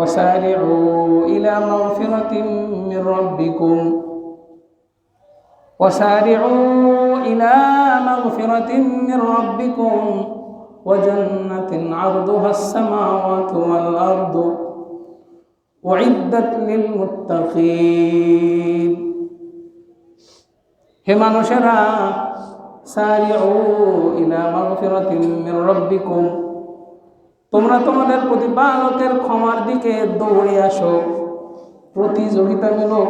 وسارعوا إلى مغفرة من ربكم وسارعوا إلى مغفرة من ربكم وجنة عرضها السماوات والأرض أعدت للمتقين হে মানুষেরা সারিউ ইলা মাগফিরাতিন মির রাব্বিকুম তোমরা তোমাদের প্রতিপালকের ক্ষমার দিকে দৌড়ে আসো। প্রতিযোগিতামূলক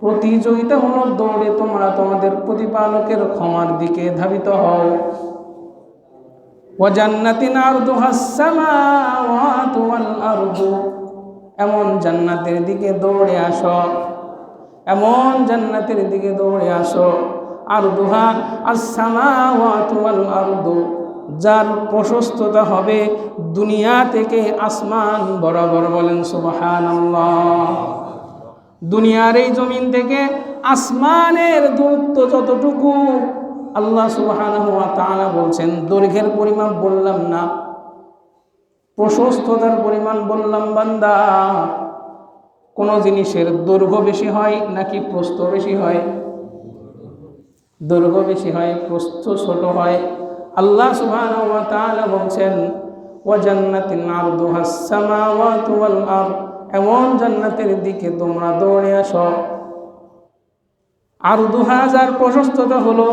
প্রতিযোগিতামূলক দৌড়ে তোমরা তোমাদের প্রতিপালকের ক্ষমার দিকে ধাবিত হও। ওয়াজান্নাতিন আরদুহাস সামাওয়াতু ওয়াল আরদু, এমন জান্নাতের দিকে দৌড়ে আসো। এমন জান্নাতের দিকে দৌড়ে আসো। আর দুহা আসসামাওয়াতু ওয়াল আরদু যার প্রশস্ততা হবে দুনিয়া থেকে আসমান বরাবর বলেন সুবহানাল্লাহ। দুনিয়ার এই জমিন থেকে আসমানের দূরত্ব যতটুকু, আল্লাহ সুবহানাহু ওয়া তাআলা বলছেন, দৈর্ঘ্যের পরিমাণ বললাম না, প্রশস্ততার পরিমাণ বললাম বান্দা। কোনো জিনিসের দৈর্ঘ্য বেশি হয় নাকি প্রস্থ বেশি হয়? দৈর্ঘ্য বেশি হয়, প্রস্থ ছোট হয় আল্লাহ সুবহানাহু ওয়া তাআলা বলছেন ওয়া জান্নাতিন আরদুহাস সামাওয়াতু ওয়াল আরদ এমন জান্নাতের দিকে তোমরা দৌড়ে আসো। আর দু হাজার প্রশস্ততা হলো,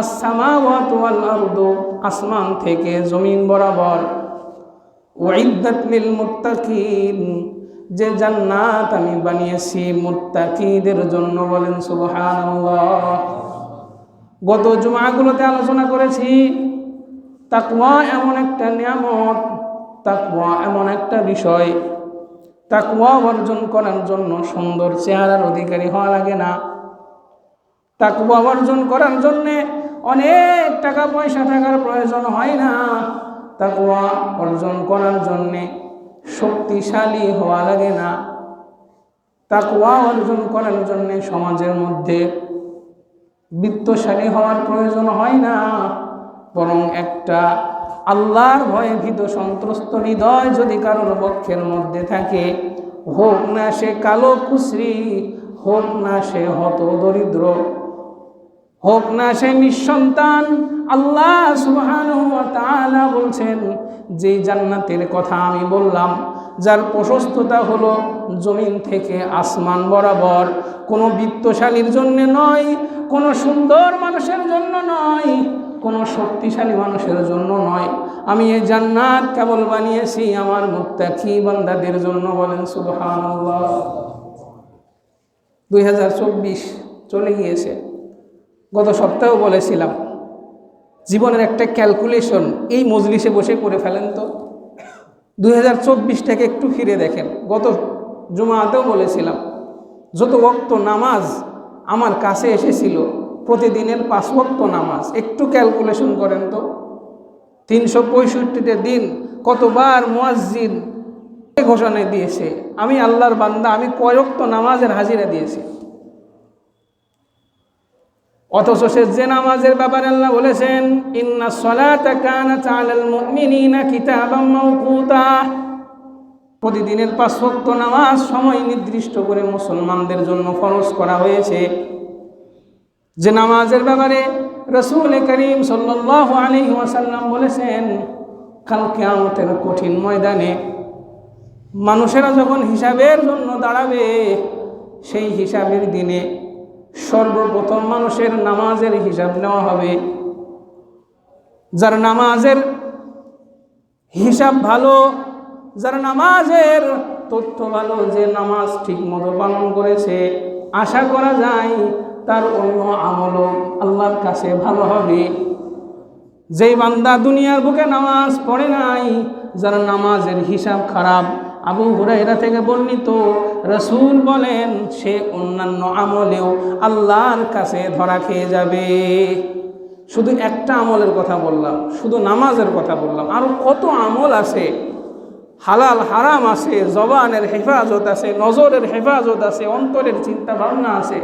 আসসামাওয়াতু ওয়াল আরদু আসমান থেকে জমিন বরাবর। ওয়াইদ্দাত লিল মুত্তাকিন যে জান্নাত আমি বানিয়েছি মুত্তাকিদের জন্য বলেন সুবহানাল্লাহ। গত জুমাগুলোতে আলোচনা করেছি তাকওয়া এমন একটা নিয়ামত, তাকওয়া এমন একটা বিষয়। তাকওয়া অর্জন করার জন্য সুন্দর চেহারার অধিকারী হওয়া লাগে না। তাকওয়া অর্জন করার জন্যে অনেক টাকা পয়সা থাকার প্রয়োজন হয় না। তাকওয়া অর্জন করার জন্যে শক্তিশালী হওয়া লাগে না। তাকওয়া অর্জন করার জন্যে সমাজের মধ্যে বিত্তশালী হওয়ার প্রয়োজন হয় না। বরং একটা আল্লাহর ভয়ে ভীত সন্ত্রস্ত হৃদয় যদি কারোর পক্ষের মধ্যে থাকে, হোক না সে কালো কুশ্রী, হোক না সে হত দরিদ্র, হোক না সে নিঃসন্তান, আল্লাহ সুবহানাহু ওয়া বলছেন, যে জান্নাতের কথা আমি বললাম, যার প্রশস্ততা হলো জমিন থেকে আসমান বরাবর, কোনো বিত্তশালীর জন্য নয়, কোনো সুন্দর মানুষের জন্য নয় কোনো শক্তিশালী মানুষের জন্য নয়। আমি এই জান্নাত কেবল বানিয়েছি আমার মুত্তাকি বান্দাদের জন্য বলেন সুবহানাল্লাহ। দুই হাজার চব্বিশ চলে গিয়েছে। গত সপ্তাহেও বলেছিলাম, জীবনের একটা ক্যালকুলেশন এই মজলিসে বসে করে ফেলেন তো। দুই হাজার চব্বিশটাকে একটু ফিরে দেখেন, গত জুমাতেও বলেছিলাম, যত ওক্ত নামাজ আমার কাছে এসেছিল প্রতিদিনের পাঁচ ওক্ত নামাজ। একটু ক্যালকুলেশন করেন তো। তিনশো পঁয়ষট্টিটা দিন কতবার মুয়াজ্জিন ঘোষণা দিয়েছে। আমি আল্লাহর বান্দা, আমি কয়ক্ত নামাজের হাজিরা দিয়েছি। অথচ সে যে নামাজের ব্যাপারে আল্লাহ বলেছেন, ইন্না সলাতা প্রতিদিনের পাঁচ নামাজ সময় নির্দিষ্ট করে মুসলমানদের জন্য ফরজ করা হয়েছে। যে নামাজের ব্যাপারে রসুল করিম সাল্লাল্লাহু আলাইহি ওয়াসাল্লাম বলেছেন, কাল কিয়ামতের কঠিন ময়দানে মানুষেরা যখন হিসাবের জন্য দাঁড়াবে, সেই হিসাবের দিনে সর্বপ্রথম মানুষের নামাজের হিসাব নেওয়া হবে। যার নামাজের হিসাব ভালো, যার নামাজের তথ্য ভালো, যে নামাজ ঠিক মতো পালন করেছে, আশা করা যায় তার অন্য আমলও আল্লাহর কাছে ভালো হবে। যেই বান্দা দুনিয়ার বুকে নামাজ পড়ে নাই, যার নামাজের হিসাব খারাপ, আবু হুরাইরা থেকে বর্ণিত রসুল বলেন, সে অন্যান্য আমলেও আল্লাহর কাছে ধরা খেয়ে যাবে। শুধু একটা আমলের কথা বললাম, শুধু নামাজের কথা বললাম। আরও কত আমল আছে? হালাল, হারাম আছে, জবানের হেফাজত আছে, নজরের হেফাজত আছে, অন্তরের চিন্তা ভাবনা আছে।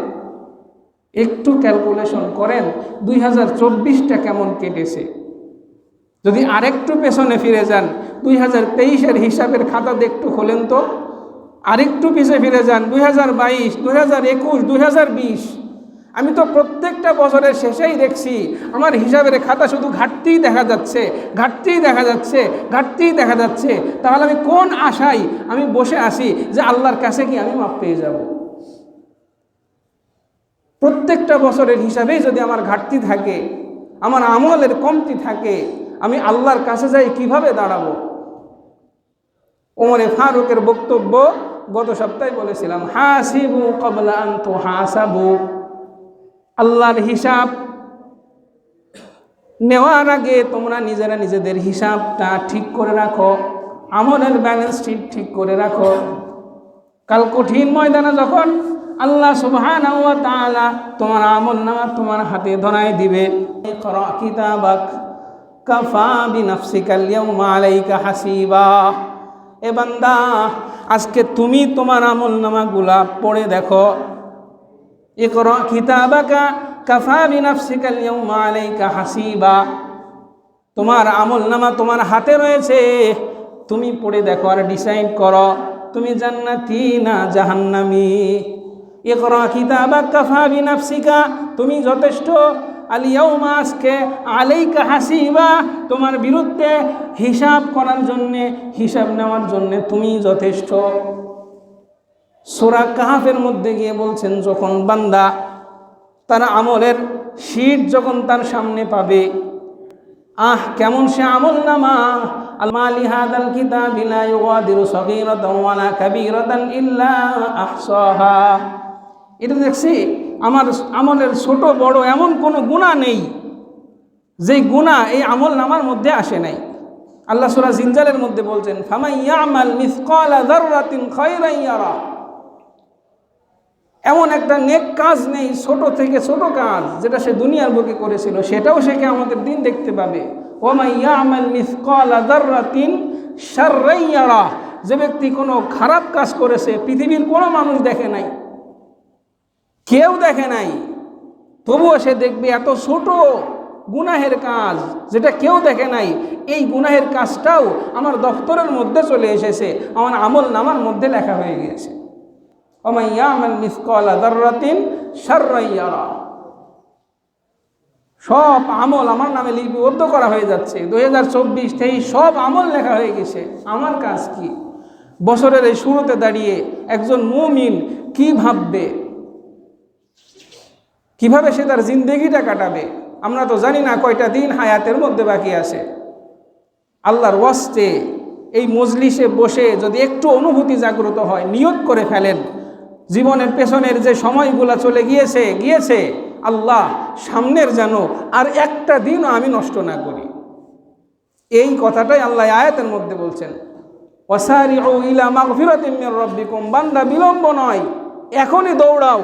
একটু ক্যালকুলেশন করেন, দুই হাজার চব্বিশটা কেমন কেটেছে? যদি আরেকটু পেছনে ফিরে যান, দুই হাজার তেইশের হিসাবের খাতা একটু খোলেন তো। আরেকটু পিছিয়ে ফিরে যান, দুই হাজার বাইশ, দুই হাজার একুশ, দুই হাজার বিশ। আমি তো প্রত্যেকটা বছরের শেষেই দেখছি, আমার হিসাবের খাতা শুধু ঘাটতিই দেখা যাচ্ছে, ঘাটতিই দেখা যাচ্ছে, ঘাটতিই দেখা যাচ্ছে। তাহলে আমি কোন আশায় আমি বসে আছি যে আল্লাহর কাছে কি আমি মাপ পেয়ে যাব? প্রত্যেকটা বছরের হিসাবেই যদি আমার ঘাটতি থাকে, আমার আমলের কমতি থাকে, আমি আল্লাহর কাছে যাই কীভাবে দাঁড়াবো? ওমরে ফারুকের বক্তব্য গত সপ্তাহে বলেছিলাম, হাসিবু কবলা আন্তু হাসাবু আল্লাহর হিসাব নেওয়ার আগে তোমরা নিজেরা নিজেদের হিসাবটা ঠিক করে রাখো, আমলের ব্যালেন্স ঠিক ঠিক করে রাখো। কাল কঠিন ময়দানে যখন আল্লাহ সুবহান তোমার আমল নামা তোমার হাতে ধরাই দিবে কাফা হাসিবা। এ বান্দা, আজকে তুমি তোমার আমল নামাগুলা পড়ে দেখো। এ ইকরা কিতাবাকা কাফা বিনাফসিকা আল-ইয়াউমা আলাইকা হাসিবা। তোমার আমল নামা তোমার হাতে রয়েছে। তুমি পড়ে দেখো আর ডিসাইড করো। তুমি জান্নাতি না জাহান্নামি? ইকরা কিতাবাক কাফা বিনাফসিকা, তুমি যথেষ্ট। আলিয়াউমা আজকে আলাইকা হাসিবা, তোমার বিরুদ্ধে হিসাব করার জন্যে, হিসাব নেওয়ার জন্যে তুমি যথেষ্ট। সোরা কাহাফের মধ্যে গিয়ে বলছেন, যখন বান্দা তার আমলের শীত যখন তার সামনে পাবে আহ, কেমন সে আমল নামা? আলমালি হাদাল কিতাব লা ইউগাদিরু সগীরাতান ওয়ালা কাবীরাতান ইল্লা আহসাহা। এটা দেখছি, আমার আমলের ছোট বড় এমন কোনো গুণা নেই যেই গুণা এই আমল নামার মধ্যে আসে নাই। আল্লাহ সূরা জিনজালের মধ্যে বলছেন ফামাই ইয়ামাল মিসকালা যাররাতিন খায়রান ইয়ারা। এমন একটা নেক কাজ নেই, ছোট থেকে ছোট কাজ যেটা সে দুনিয়ার বুকে করেছিল, সেটাও সে কে আমাদের দিন দেখতে পাবে? যে ব্যক্তি কোনো খারাপ কাজ করেছে, পৃথিবীর কোনো মানুষ দেখে নাই, কেউ দেখে নাই, তবুও সে দেখবে এত ছোট গুনাহের কাজ যেটা কেউ দেখে নাই। এই গুনাহের কাজটাও আমার দপ্তরের মধ্যে চলে এসেছে, আমার আমল নামার মধ্যে লেখা হয়ে গিয়েছে। সব আমল আমার নামে লিপিবদ্ধ করা হয়ে যাচ্ছে। দুই হাজার চব্বিশ তেইশ সব আমল লেখা হয়ে গেছে। আমার কাজ কি? বছরের এই শুরুতে দাঁড়িয়ে একজন মুমিন কি ভাববে? কীভাবে সে তার জিন্দগিটা কাটাবে? আমরা তো জানি না কয়টা দিন হায়াতের মধ্যে বাকি আছে। আল্লাহর ওয়াস্তে এই মজলিসে বসে যদি একটু অনুভূতি জাগ্রত হয়, নিয়ত করে ফেলেন জীবনের পেছনের যে সময়গুলো চলে গিয়েছে গিয়েছে, আল্লাহ সামনের যেন আর একটা দিনও আমি নষ্ট না করি। এই কথাটাই আল্লাহ আয়াতের মধ্যে বলছেন। অসারি ও ইলা মাগফিরাতিমির রব্বিকুম, বান্দা বিলম্ব নয়, এখনই দৌড়াও,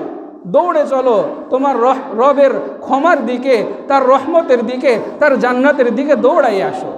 দৌড়ে চলো, তোমার রবের ক্ষমার দিকে, তার রহমতের দিকে, তার জান্নাতের দিকে দৌড়াই আসো।